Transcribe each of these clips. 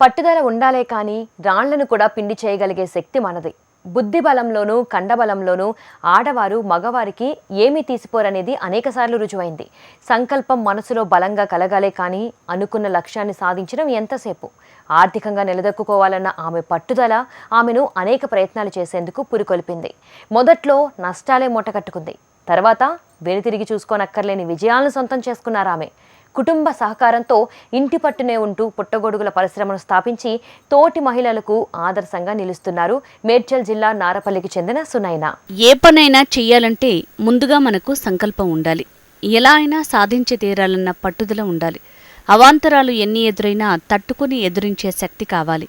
పట్టుదల ఉండాలే కానీ రాళ్ళను కూడా పిండి చేయగలిగే శక్తి మనది. బుద్ధి బలంలోనూ కండబలంలోనూ ఆడవారు మగవారికి ఏమీ తీసిపోరనేది అనేకసార్లు రుజువైంది. సంకల్పం మనసులో బలంగా కలగాలే కానీ అనుకున్న లక్ష్యాన్ని సాధించడం ఎంతసేపు? ఆర్థికంగా నిలదొక్కుకోవాలన్న ఆమె పట్టుదల ఆమెను అనేక ప్రయత్నాలు చేసేందుకు పురికొల్పింది. మొదట్లో నష్టాలే మూటకట్టుకుంది. తర్వాత వెనుతిరిగి చూసుకోనక్కర్లేని విజయాలను సొంతం చేసుకున్నారు ఆమె. కుటుంబ సహకారంతో ఇంటి పట్టునే ఉంటూ పుట్టగొడుగుల పరిశ్రమను స్థాపించి తోటి మహిళలకు ఆదర్శంగా నిలుస్తున్నారు. మేడ్చల్ జిల్లా నారపల్లికి చెందిన సునైన. ఏ పనైనా చెయ్యాలంటే ముందుగా మనకు సంకల్పం ఉండాలి. ఎలా అయినా సాధించి తీరాలన్న పట్టుదల ఉండాలి. అవాంతరాలు ఎన్ని ఎదురైనా తట్టుకుని ఎదురించే శక్తి కావాలి.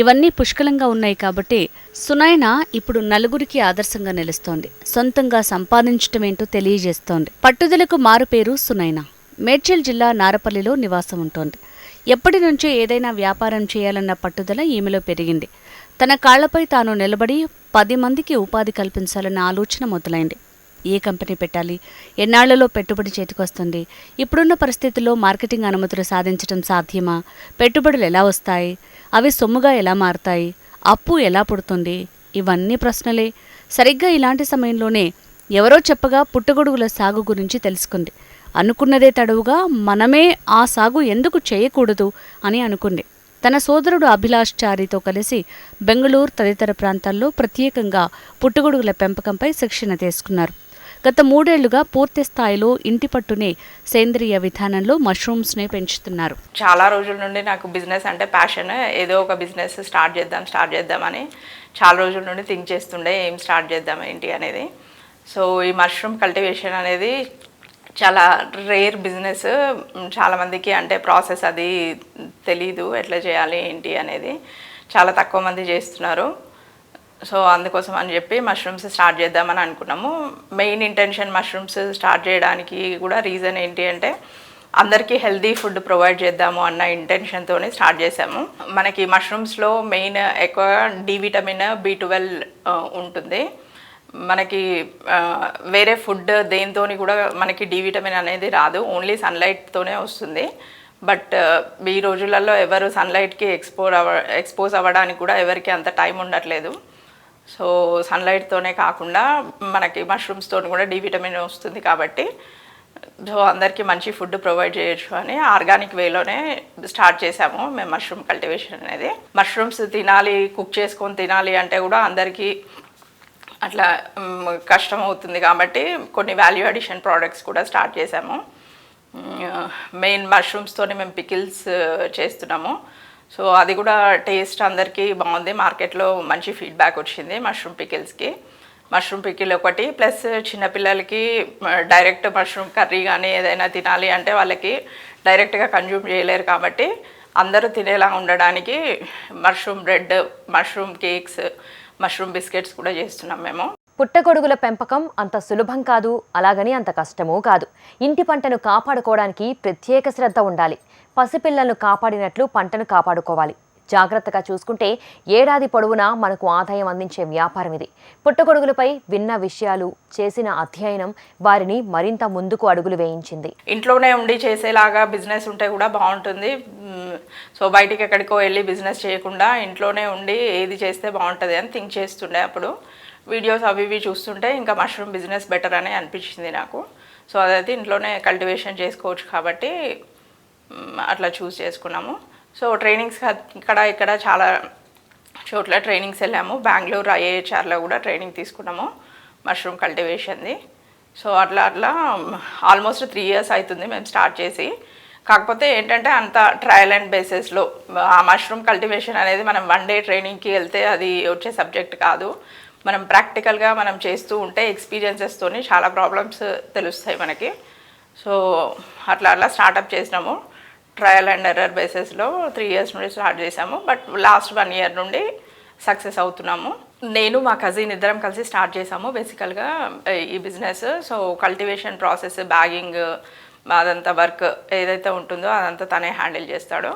ఇవన్నీ పుష్కలంగా ఉన్నాయి కాబట్టి సునైన ఇప్పుడు నలుగురికి ఆదర్శంగా నిలుస్తోంది. సొంతంగా సంపాదించటమేంటో తెలియజేస్తోంది. పట్టుదలకు మారుపేరు సునైనా. మేడ్చల్ జిల్లా నారపల్లిలో నివాసం ఉంటోంది. ఎప్పటి నుంచో ఏదైనా వ్యాపారం చేయాలన్న పట్టుదల ఈమెలో పెరిగింది. తన కాళ్ళపై తాను నిలబడి పది మందికి ఉపాధి కల్పించాలన్న ఆలోచన మొదలైంది. ఏ కంపెనీ పెట్టాలి? ఎన్నాళ్ళలో పెట్టుబడి చేతికొస్తుంది? ఇప్పుడున్న పరిస్థితుల్లో మార్కెటింగ్ అనుమతులు సాధించడం సాధ్యమా? పెట్టుబడులు ఎలా వస్తాయి? అవి సొమ్ముగా ఎలా మారతాయి? అప్పు ఎలా పుడుతుంది? ఇవన్నీ ప్రశ్నలే. సరిగ్గా ఇలాంటి సమయంలోనే ఎవరో చెప్పగా పుట్టగొడుగుల సాగు గురించి తెలుసుకుంది. అనుకున్నదే తడవుగా మనమే ఆ సాగు ఎందుకు చేయకూడదు అని అనుకుంది. తన సోదరుడు అభిలాష్ చారితో కలిసి బెంగళూరు తదితర ప్రాంతాల్లో ప్రత్యేకంగా పుట్టగొడుగుల పెంపకంపై శిక్షణ తీసుకున్నారు. గత మూడేళ్ళుగా పూర్తి స్థాయిలో ఇంటి పట్టునే సేంద్రియ విధానంలో మష్రూమ్స్ని పెంచుతున్నారు. చాలా రోజుల నుండి నాకు బిజినెస్ అంటే ప్యాషన్ ఏదో ఒక బిజినెస్ స్టార్ట్ చేద్దాం స్టార్ట్ చేద్దామని చాలా రోజుల నుండి థింక్ చేస్తుండే ఏం స్టార్ట్ చేద్దాం ఏంటి అనేది. సో ఈ మష్రూమ్ కల్టివేషన్ అనేది చాలా రేర్ బిజినెస్ చాలామందికి అంటే ప్రాసెస్ అది తెలీదు ఎట్లా చేయాలి ఏంటి అనేది చాలా తక్కువ మంది చేస్తున్నారు. సో అందుకోసం అని చెప్పి మష్రూమ్స్ స్టార్ట్ చేద్దామని అనుకున్నాము. మెయిన్ ఇంటెన్షన్ మష్రూమ్స్ స్టార్ట్ చేయడానికి కూడా రీజన్ ఏంటి అంటే అందరికీ హెల్దీ ఫుడ్ ప్రొవైడ్ చేద్దాము అన్న ఇంటెన్షన్తోనే స్టార్ట్ చేసాము మనకి మష్రూమ్స్లో మెయిన్ ఎక్కువ డి విటమిన్ బి ట్వెల్వ్ ఉంటుంది. మనకి వేరే ఫుడ్ దేనితోని కూడా మనకి డి విటమిన్ అనేది రాదు. ఓన్లీ సన్లైట్తోనే వస్తుంది. బట్ ఈ రోజులలో ఎవరు సన్లైట్కి ఎక్స్పోర్ అవ ఎక్స్పోజ్ అవ్వడానికి కూడా ఎవరికి అంత టైం ఉండట్లేదు. సో సన్లైట్తోనే కాకుండా మనకి మష్రూమ్స్తో కూడా డి విటమిన్ వస్తుంది కాబట్టి సో అందరికీ మంచి ఫుడ్ ప్రొవైడ్ చేయొచ్చు అని ఆర్గానిక్ వేలోనే స్టార్ట్ చేసాము మేము మష్రూమ్ కల్టివేషన్ అనేది. మష్రూమ్స్ తినాలి కుక్ చేసుకొని తినాలి అంటే కూడా అందరికీ అట్లా కష్టం అవుతుంది కాబట్టి కొన్ని వాల్యూ అడిషన్ ప్రోడక్ట్స్ కూడా స్టార్ట్ చేసాము మెయిన్ మష్రూమ్స్తోనే మేము పికిల్స్ చేస్తున్నాము. సో అది కూడా టేస్ట్ అందరికీ బాగుంది. మార్కెట్లో మంచి ఫీడ్బ్యాక్ వచ్చింది మష్రూమ్ పికిల్స్కి మష్రూమ్ పికిల్ ఒకటి ప్లస్ చిన్నపిల్లలకి డైరెక్ట్ మష్రూమ్ కర్రీ కానీ ఏదైనా తినాలి అంటే వాళ్ళకి డైరెక్ట్గా కన్జ్యూమ్ చేయలేరు కాబట్టి అందరూ తినేలా ఉండడానికి mushroom bread mushroom cakes mushroom biscuits కూడా చేస్తున్నాం మేము. పుట్టగొడుగుల పెంపకం అంత సులభం కాదు అలాగని అంత కష్టమూ కాదు. ఇంటి పంటను కాపాడుకోవడానికి ప్రత్యేక శ్రద్ధ ఉండాలి. పసిపిల్లలను కాపాడినట్లు పంటను కాపాడుకోవాలి. జాగ్రత్తగా చూసుకుంటే ఏడాది పొడవునా మనకు ఆదాయం అందించే వ్యాపారం ఇది. పుట్టగొడుగులపై విన్న విషయాలు చేసిన అధ్యయనం వారిని మరింత ముందుకు అడుగులు వేయించింది. ఇంట్లోనే ఉండి చేసేలాగా బిజినెస్ ఉంటే కూడా బాగుంటుంది. సో బయటికి ఎక్కడికో వెళ్ళి బిజినెస్ చేయకుండా ఇంట్లోనే ఉండి ఏది చేస్తే బాగుంటుంది అని థింక్ చేస్తుండే అప్పుడు. వీడియోస్ అవి ఇవి చూస్తుంటే ఇంకా మష్రూమ్ బిజినెస్ బెటర్ అని అనిపించింది నాకు. సో అదైతే ఇంట్లోనే కల్టివేషన్ చేసుకోవచ్చు కాబట్టి అట్లా చూస్ చేసుకున్నాము. సో ట్రైనింగ్స్ ఇక్కడ ఇక్కడ చాలా చోట్ల ట్రైనింగ్స్ వెళ్ళాము. బెంగళూరు ఐఏహెచ్ఆర్లో కూడా ట్రైనింగ్ తీసుకున్నాము. మష్రూమ్ కల్టివేషన్ది సో అట్లా అట్లా ఆల్మోస్ట్ త్రీ ఇయర్స్ అవుతుంది మేము స్టార్ట్ చేసి. కాకపోతే ఏంటంటే అంత ట్రయల్ అండ్ బేసిస్లో ఆ మష్రూమ్ కల్టివేషన్ అనేది మనం వన్ డే ట్రైనింగ్కి వెళ్తే అది వచ్చే సబ్జెక్ట్ కాదు. మనం ప్రాక్టికల్గా మనం చేస్తూ ఉంటే ఎక్స్పీరియన్సెస్తోని చాలా ప్రాబ్లమ్స్ తెలుస్తాయి మనకి. సో అట్లా అట్లా స్టార్టప్ చేసినాము. ట్రయల్ అండ్ ఎర్రర్ బేసిస్లో త్రీ ఇయర్స్ నుండి స్టార్ట్ చేసాము బట్ లాస్ట్ వన్ ఇయర్ నుండి సక్సెస్ అవుతున్నాము. నేను మా కజిన్ ఇద్దరం కలిసి స్టార్ట్ చేసాము బేసికల్గా ఈ business so cultivation process bagging అదంతా వర్క్ ఏదైతే ఉంటుందో అదంతా తనే హ్యాండిల్ చేస్తాడో.